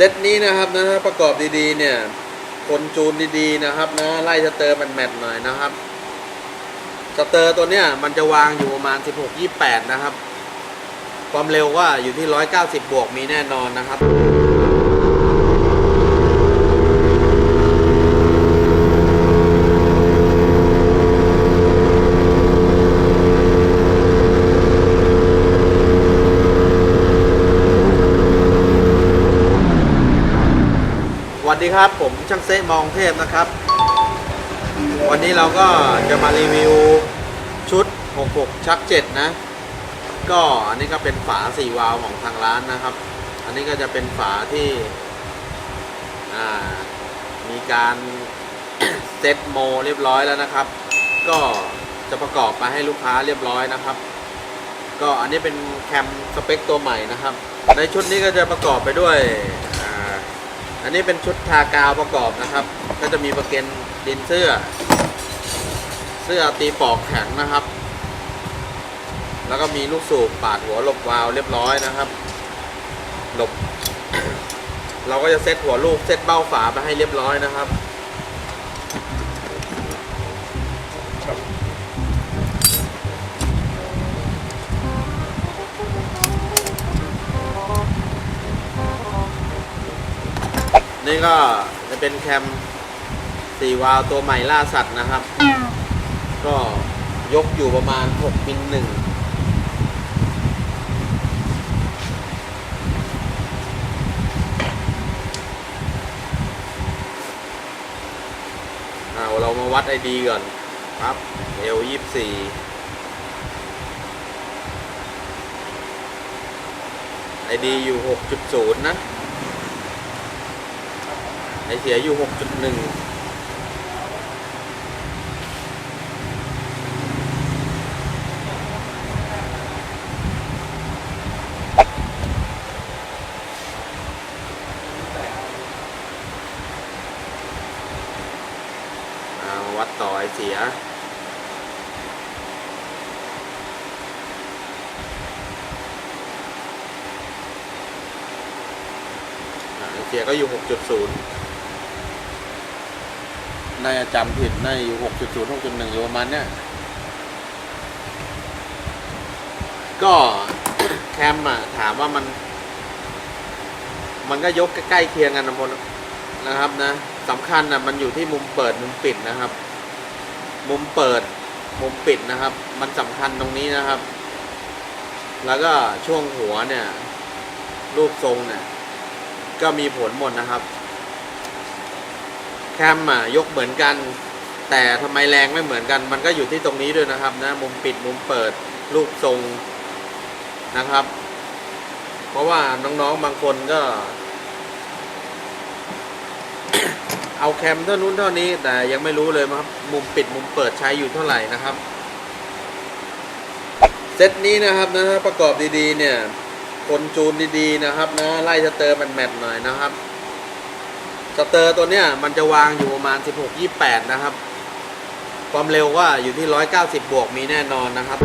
เซตนี้นะครับนะถ้าประกอบดีๆ เนี่ย คนจูนดีๆนะครับนะไล่สเตอร์แมทหน่อยนะครับสเตอร์ตัวเนี้ยมันจะวางอยู่ประมาณ 16-28 นะครับ ความเร็วว่าอยู่ที่ 190 บวกมีแน่นอนนะครับ ครับ ผมช่างเซมองเทพนะครับ วันนี้เราก็จะมารีวิวชุด 66 ชัก 7 นะ ก็อันนี้ก็เป็นฝา 4 วาล์วของทางร้านนะครับ อันนี้ก็จะเป็นฝาที่มีการเซตโมเรียบร้อยแล้วนะครับ ก็จะประกอบมาให้ลูกค้าเรียบร้อยนะครับ ก็อันนี้เป็นแคมสเปคตัวใหม่นะครับ ในชุดนี้ก็จะประกอบไปด้วย อันนี้เป็นชุดทากาวประกอบนะครับ ก็จะมีประเก็นดินเสื้อ เสื้อตีปอกแข็งนะครับ แล้วก็มีลูกสูบปาดหัวหลบวาล์วเรียบร้อยนะครับหลบ เราก็จะเซตหัวลูกเซตเบ้าฝาไปให้เรียบร้อยนะครับ นี่ก็จะเป็นแคมสี่วาล์วตัวใหม่ล่าสัตว์นะครับ ก็ยกอยู่ประมาณ6มิลหนึ่งเอาเรามาวัดไอดีก่อนครับเอลยี่สี่ไอดีอยู่ 6.0 นะ ไอเสียอยู่ 6.1เอามาวัดต่อไอเสีย ไอเสียก็อยู่ 6.0 น่าจะจำผิดน่าจะอยู่6.0 6.1อยู่ประมาณเนี้ยก็แคมอะถามว่ามัน มันก็ยกใกล้เคียงกันนะพลนะครับนะสำคัญนะมันอยู่ที่มุมเปิดมุมปิดนะครับ มุมเปิดมุมปิดนะครับ มันสำคัญตรงนี้นะครับ แล้วก็ช่วงหัวเนี่ย รูปทรงเนี่ย ก็มีผลหมดนะครับ แคมอะยกเหมือนกัน แต่ทำไมแรงไม่เหมือนกัน มันก็อยู่ที่ตรงนี้ด้วยนะครับนะมุมปิดมุมเปิดรูปทรงนะครับ เพราะว่าน้องๆบางคนก็ เอาแคมเท่านู้นเท่านี้ แต่ยังไม่รู้เลยครับ มุมปิดมุมเปิดใช้อยู่เท่าไหร่นะครับเซตนี้นะครับนะถ้าประกอบดีๆเนี่ยคนจูนดีๆนะครับนะไล่สเตอร์แมทๆหน่อยนะครับ สเตอร์ตัวเนี้ยมันจะวางอยู่ประมาณ 16-28 นะครับ ความเร็วว่าอยู่ที่ 190 บวกมีแน่นอนนะครับ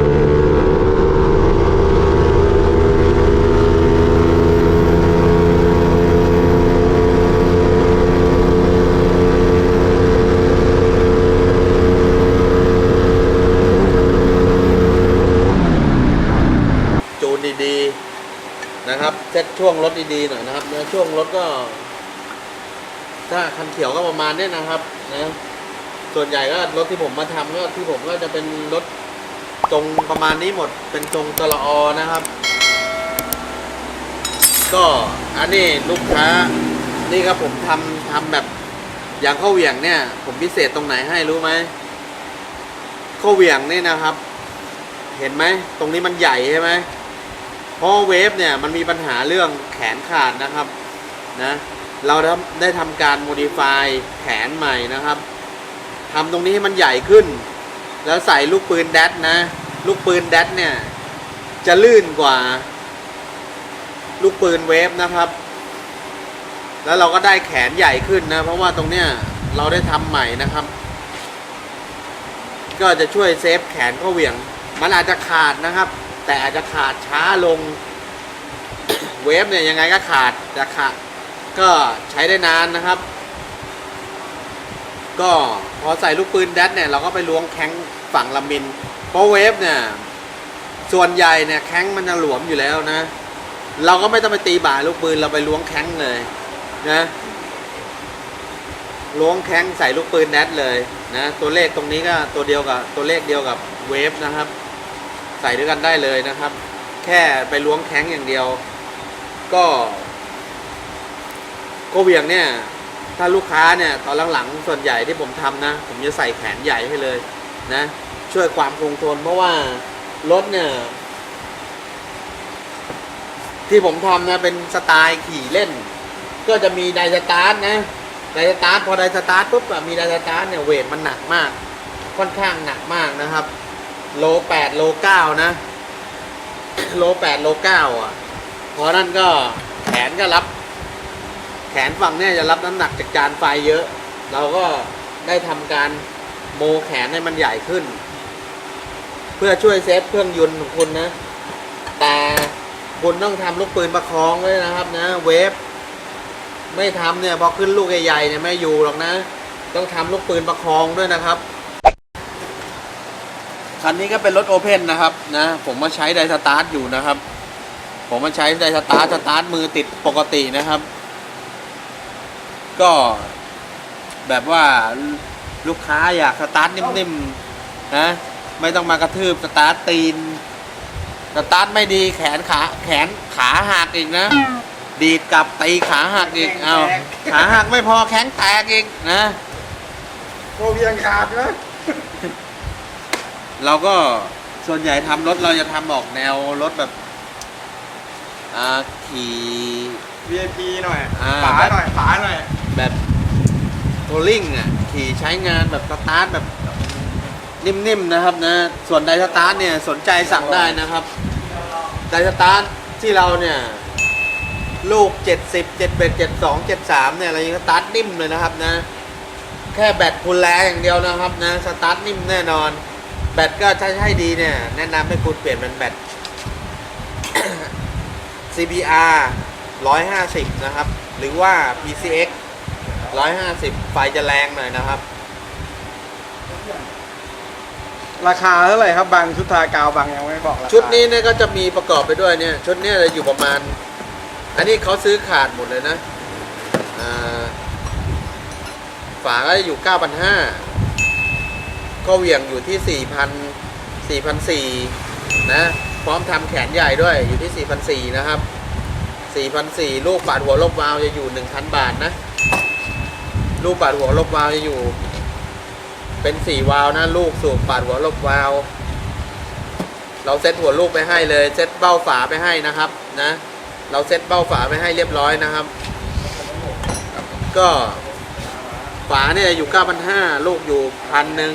จูนดีๆนะครับเซ็ตช่วงรถดีๆหน่อยนะครับเนื้อช่วงรถก็ ถ้าคันเขียวก็ประมาณนี้นะครับนะส่วนใหญ่ก็รถที่ผมมาทำก็ที่ผมก็จะเป็นรถตรงประมาณนี้หมดเป็นตรงตลออนะครับ ก็อันนี้ลูกค้านี่ครับผมทำทำแบบอย่างข้าวเหวี่ยงเนี่ย ผมพิเศษตรงไหนให้รู้ไหมข้าวเหวี่ยงนี่นะครับ เห็นไหมตรงนี้มันใหญ่ใช่ไหมเพราะเวฟเนี่ยมันมีปัญหาเรื่องแขนขาดนะครับ นะ เราได้ทำการโมดิฟายแขนใหม่นะครับทำตรงนี้ให้มันใหญ่ขึ้น แล้วใส่ลูกปืนแดดนะ ลูกปืนแดดเนี่ย จะลื่นกว่า ลูกปืนเวฟนะครับ แล้วเราก็ได้แขนใหญ่ขึ้นนะ เพราะว่าตรงเนี้ยเราได้ทำใหม่นะครับ ก็จะช่วยเซฟแขนข้าเหวี่ยง มันอาจจะขาดนะครับ แต่อาจจะขาดช้าลง เวฟเนี่ยยังไงก็ขาดจะขาด ก็ใช้ได้นานนะครับ ก็พอใส่ลูกปืนแดดเนี่ยเราก็ไปล้วงแข้งฝั่งลำมิน เพราะเวฟเนี่ย ส่วนใหญ่เนี่ยแข้งมันจะหลวมอยู่แล้วนะ เราก็ไม่ต้องไปตีบ่าลูกปืนเราไปล้วงแข้งเลยนะล้วงแข้งใส่ลูกปืนแดดเลยนะตัวเลขตรงนี้ก็ตัวเดียวกับตัวเลขเดียวกับเวฟนะครับ ใส่ด้วยกันได้เลยนะครับ แค่ไปล้วงแข้งอย่างเดียว ก็ โกเวียงเนี่ยถ้าลูกค้าเนี่ยตอนหลังๆส่วนใหญ่ที่ผมทำนะ ผมจะใส่แขนใหญ่ให้เลยนะ ช่วยความคงทนเพราะว่ารถเนี่ย ที่ผมทำนะเป็นสไตล์ขี่เล่น ก็จะมีไดสตาร์ทนะไดสตาร์ทพอไดสตาร์ทปุ๊บมีไดสตาร์ทเนี่ยเวทมันหนักมาก ค่อนข้างหนักมากนะครับ โลแปดโลเก้านะ โลแปดโลเก้าอะพราะนั่นก็แขนก็รับ แขนฝั่งเนี่ยจะรับน้ำหนักจากจานไฟเยอะ เราก็ได้ทำการโมแขนให้มันใหญ่ขึ้น เพื่อช่วยเซฟเครื่องยนต์ของคุณนะ แต่คุณต้องทำลูกปืนประคองไว้นะครับนะ เวฟไม่ทำเนี่ยพอขึ้นลูกใหญ่ๆเนี่ยไม่อยู่หรอกนะ ต้องทำลูกปืนประคองด้วยนะครับคันนี้ก็เป็นรถโอเพนนะครับนะผมมาใช้ไดสตาร์ทอยู่นะครับ ผมมาใช้ไดสตาร์ทสตาร์ทมือติดปกตินะครับ ก็แบบว่าลูกค้าอยากสตาร์ทนิ่มๆนะไม่ต้องมากระทืบสตาร์ทตีน สตาร์ทไม่ดีแขนขาแขนขาหักอีกนะ ดีดกลับตีขาหักอีกเอาขาหักไม่พอแข้งแตกอีกนะโคเวียงขาดนะเราก็ส่วนใหญ่ทำรถเราจะทำออกแนวรถแบบอ่าขี่ VIP หน่อยอ่าฝาหน่อยฝาหน่อย แบบโทลิ่งอะ ขี่ใช้งานแบบสตาร์ทแบบนิ่มๆนะครับนะ ส่วนไดสตาร์ทเนี่ยสนใจสั่งได้นะครับ ไดสตาร์ทที่เราเนี่ย ลูก 70 71 72 73 เนี่ย เรายังสตาร์ทนิ่มเลยนะครับนะ แค่แบตคุณแรงอย่างเดียวนะครับนะ สตาร์ทนิ่มแน่นอน แบตก็ถ้าให้ดีเนี่ย แนะนำให้คุณเปลี่ยนเป็นแบต CBR 150 นะครับ หรือว่า PCX 150 ไฟจะแรงหน่อยนะครับ ราคาเท่าไหร่ครับบางชุดทากาวบางยังไม่บอกราคาชุดนี้เนี่ยก็จะมีประกอบไปด้วยเนี่ย ชุดเนี้จะอยู่ประมาณ อันนี้เขาซื้อขาดหมดเลยนะอ่าฝาก็จะอยู่ 9,500 ก็เหวี่ยงอยู่ที่ 4,000 4,400 นะ พร้อมทำแขนใหญ่ด้วยอยู่ที่ 4,400 นะครับ 4,400ลูกปาดหัวลบวาล์วจะอยู่ 1,000 บาทนะ ลูกปาดหัวลบวาล์วจะอยู่ เป็น 4 วาล์วนะ ลูกสูบปาดหัวลบวาล์วเราเซ็ตหัวลูกไปให้เลย เซ็ตเบ้าฝาไปให้นะครับนะ เราเซ็ตเบ้าฝาไปให้เรียบร้อยนะครับ ก็ฝาเนี่ยอยู่ 9,500 ลูกอยู่พันหนึ่ง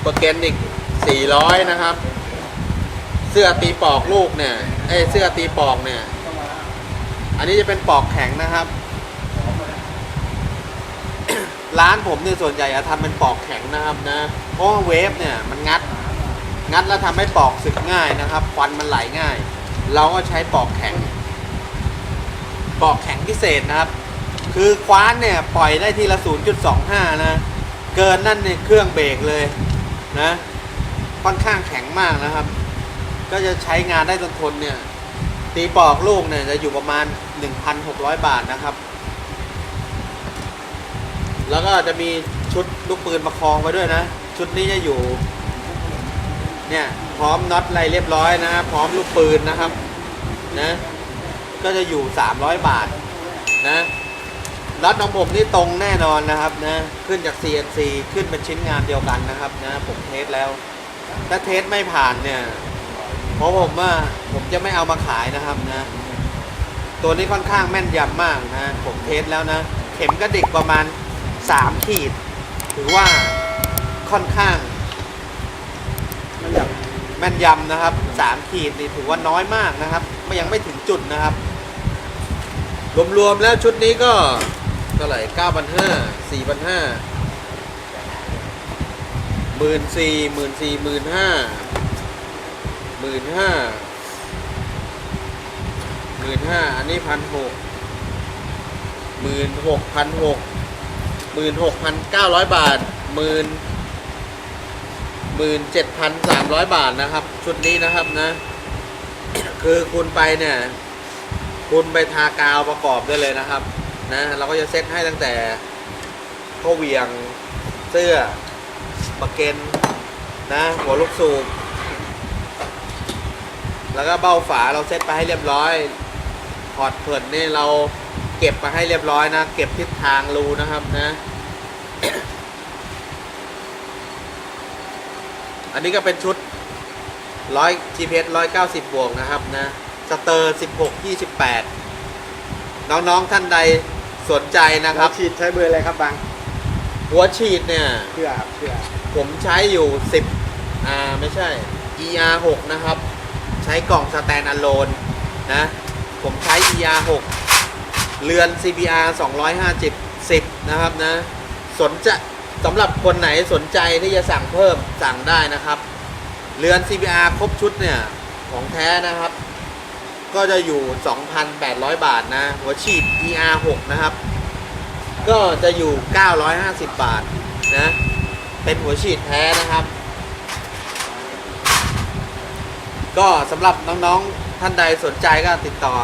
โปรเกนอีก 400 นะครับ เสื้อตีปอกลูกเนี่ย เอยเสื้อตีปอกเนี่ย อันนี้จะเป็นปอกแข็งนะครับ ร้านผมเนี่ยส่วนใหญ่จะทำเป็นปอกแข็งนะครับนะเพราะว่าเวฟเนี่ยมันงัด งัดแล้วทำให้ปอกสึกง่ายนะครับควันมันไหลง่าย เราก็ใช้ปอกแข็ง ปอกแข็งพิเศษนะครับ คือคว้านเนี่ยปล่อยได้ทีละ 0.25 นะ เกินนั่นเนี่ยเครื่องเบรกเลยนะค่อนข้างแข็งมากนะครับ ก็จะใช้งานได้ทนทนเนี่ย ตีปอกลูกเนี่ยจะอยู่ประมาณ 1,600 บาทนะครับ แล้วก็จะมีชุดลูกปืนประคองไปด้วยนะ ชุดนี้จะอยู่ เนี่ยพร้อมน็อตอะไรเรียบร้อยนะพร้อมลูกปืนนะครับ นะ ก็จะอยู่ 300 บาทนะน็อตของผมนี่ตรงแน่นอนนะครับนะขึ้นจาก CNC ขึ้นเป็นชิ้นงานเดียวกันนะครับนะผมเทสแล้ว ถ้าเทสไม่ผ่านเนี่ย เพราะผมว่าผมจะไม่เอามาขายนะครับนะ ตัวนี้ค่อนข้างแม่นยำมากนะ ผมเทสแล้วนะ เข็มกระดิกประมาณ 3 ขีด ถือว่าค่อนข้างมันยากแม่นยำนะครับ 3 ขีดนี่ถือว่าน้อยมากนะครับไม่ยังไม่ถึงจุดนะครับ รวมๆแล้วชุดนี้ก็เท่าไหร่เก้าพันห้าสี่พันห้าหมื่นสี่หมื่นสี่หมื่นห้า หมื่นห้าหมื่นห้าอันนี้พันหกหมื่นหกพันหกหมื่นหกพันเก้าร้อยบาทหมื่นหมื่นเจ็ดพันสามร้อยบาทนะครับ ชุดนี้นะครับนะ คือคุณไปเนี่ย คุณไปทากาวประกอบได้เลยนะครับ นะ เราก็จะเซ็ตให้ตั้งแต่ข้อเวียงเสื้อปะเกนนะ หัวลูกสูบ แล้วก็เบ้าฝาเราเซตไปให้เรียบร้อยพอร์ตเพิร์ดนี่เราเก็บมาให้เรียบร้อยนะ เก็บทิศทางรูนะครับนะ อันนี้ก็เป็นชุดร้อย GPS ร้อยเก้าสิบบวกนะครับนะ สเตอร์สิบหกยี่สิบแปดน้องๆท่านใดสนใจนะคครัรับบฉีดใช้เบอร์อะไรครับบาง หัวฉีดเนี่ยเพื่อเพื่อ ผมใช้อยู่ 10 อ่า ไม่ใช่ ER 6 นะครับใช้กล่องสแตนอะโลนนะ ผมใช้ ER 6เรือน CBR 250 10 นะครับนะ สนจะสำหรับคนไหนสนใจที่จะสั่งเพิ่มสั่งได้นะครับ เรือน CBR ครบชุดเนี่ย ของแท้นะครับ ก็จะอยู่ 2,800 บาทนะ หัวฉีด ER 6นะครับ ก็จะอยู่ 950 บาทนะ เป็นหัวฉีดแท้นะครับ ก็สำหรับน้องๆท่านใดสนใจก็ติดต่อ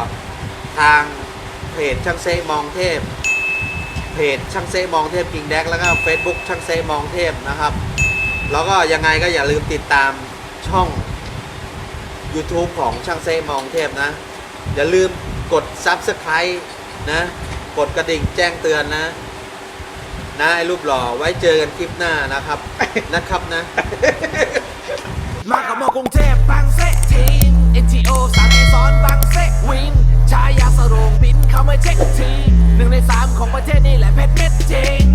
ทางเพจช่างเซมองเทพ เพจช่างเซมองเทพกิงแดกแล้วก็ Facebook ช่างเซมองเทพนะครับ แล้วก็ยังไงก็อย่าลืมติดตามช่อง YouTube ของช่างเซมองเทพนะ อย่าลืมกด Subscribe นะ กดกระดิ่งแจ้งเตือนนะนะไอ้รูปหล่อไว้เจอกันคลิปหน้านะครับ นะครับนะ มากับมอกรุงเทพบางเซ โอสามีสอนบังเซวิน ชายาสรงบินเขามาเช็คทีหนึ่งในสามของประเทศนี่แหละเพชรเม็ดจริง